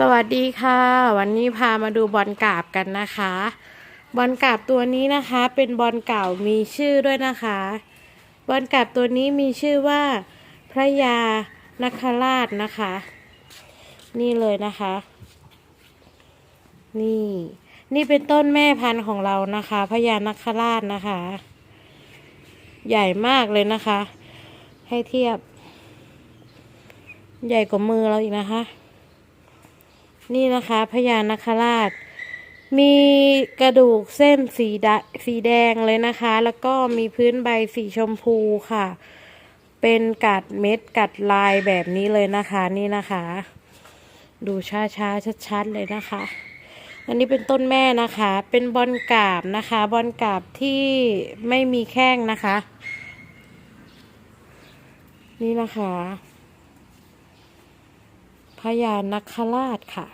สวัสดีค่ะ วันนี้พามาดูบอลกาบกันนะคะ บอลกาบตัวนี้นะคะเป็นบอลเก่ามีชื่อด้วยนะคะ บอลกาบตัวนี้มีชื่อว่า พระยานคราชนะคะ นี่เลยนะคะ นี่ นี่เป็นต้นแม่พันธุ์ของเรานะคะพระยานคราชนะคะ ใหญ่มากเลยนะคะ ให้เทียบ ใหญ่กว่ามือเราอีกนะคะ นี่นะคะพญานาคราช มีกระดูกเส้นสีดสีแดงเลยนะคะ แล้วก็มีพื้นใบสีชมพูค่ะ เป็นกัดเม็ดกัดลายแบบนี้เลยนะคะนี่นะคะ ดูช้าช้าชัดชัดๆเลยนะคะ อันนี้เป็นต้นแม่นะคะ เป็นบอลกาบนะคะ บอลกาบที่ไม่มีแข้งนะคะ นี่นะคะพญานคราชค่ะ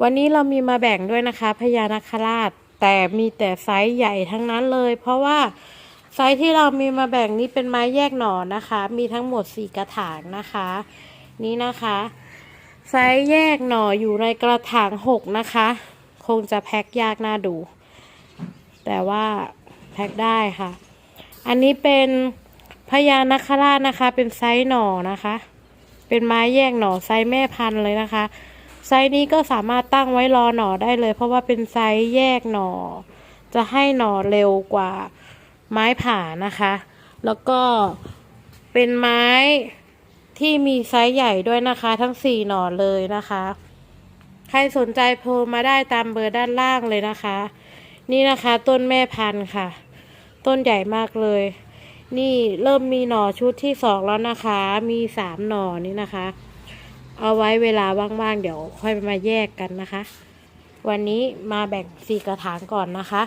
วันนี้เรามีมาแบ่งด้วยนะคะพญานาคราช แต่มีแต่ไซส์ใหญ่ทั้งนั้นเลย เพราะว่าไซส์ที่เรามีมาแบ่งนี้เป็นไม้แยกหน่อนะคะ มีทั้งหมดสี่กระถางนะคะ นี่นะคะไซส์แยกหน่ออยู่ในกระถางหกนะคะ คงจะแพ็คยากน่าดู แต่ว่าแพ็คได้ค่ะ อันนี้เป็นพญานาคราชนะคะ เป็นไซส์หน่อนะคะ เป็นไม้แยกหน่อไซส์แม่พันธุ์เลยนะคะ ไซส์นี้ก็สามารถตั้งไว้รอหน่อได้เลย เพราะว่าเป็นไซส์แยกหน่อ จะให้หน่อเร็วกว่าไม้ผ่านะคะ แล้วก็เป็นไม้ที่มีไซส์ใหญ่ด้วยนะคะ ทั้งสี่หน่อเลยนะคะ ใครสนใจโทรมาได้ตามเบอร์ด้านล่างเลยนะคะ นี่นะคะต้นแม่พันธุ์ค่ะ ต้นใหญ่มากเลย นี่เริ่มมีหน่อชุดที่สองแล้วนะคะ มีสามหน่อนี่นะคะ เอาไว้เวลาว่างๆ เดี๋ยวค่อยมาแยกกันนะคะ วันนี้มาแบ่งสี่กระถางก่อนนะคะ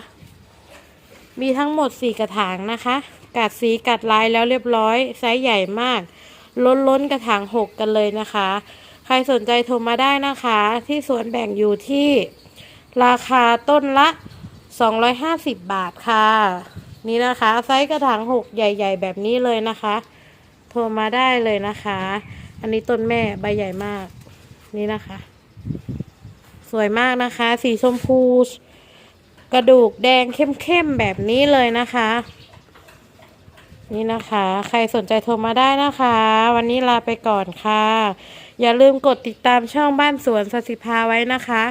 มีทั้งหมดสี่กระถางนะคะ กัดสีกัดลายแล้วเรียบร้อยไซส์ใหญ่มาก ล้นล้นกระถางหกกันเลยนะคะ ใครสนใจโทรมาได้นะคะ ที่สวนแบ่งอยู่ที่ราคาต้นละ 250 บาทค่ะ นี่นะคะ ไซส์กระถางหกใหญ่ ๆ แบบนี้เลยนะคะ โทรมาได้เลยนะคะ อันนี้ต้นแม่ใบใหญ่มาก นี่นะคะ สวยมากนะคะ สีชมพู กระดูกแดงเข้มๆแบบนี้เลยนะคะ นี่นะคะ ใครสนใจโทรมาได้นะคะ วันนี้ลาไปก่อนค่ะ อย่าลืมกดติดตามช่องบ้านสวนสสิภาไว้นะคะ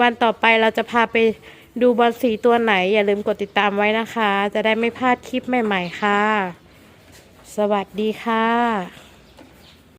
วันต่อไปเราจะพาไปดูบอลสีตัวไหน อย่าลืมกดติดตามไว้นะคะ จะได้ไม่พลาดคลิปใหม่ ๆ ค่ะ สวัสดีค่ะ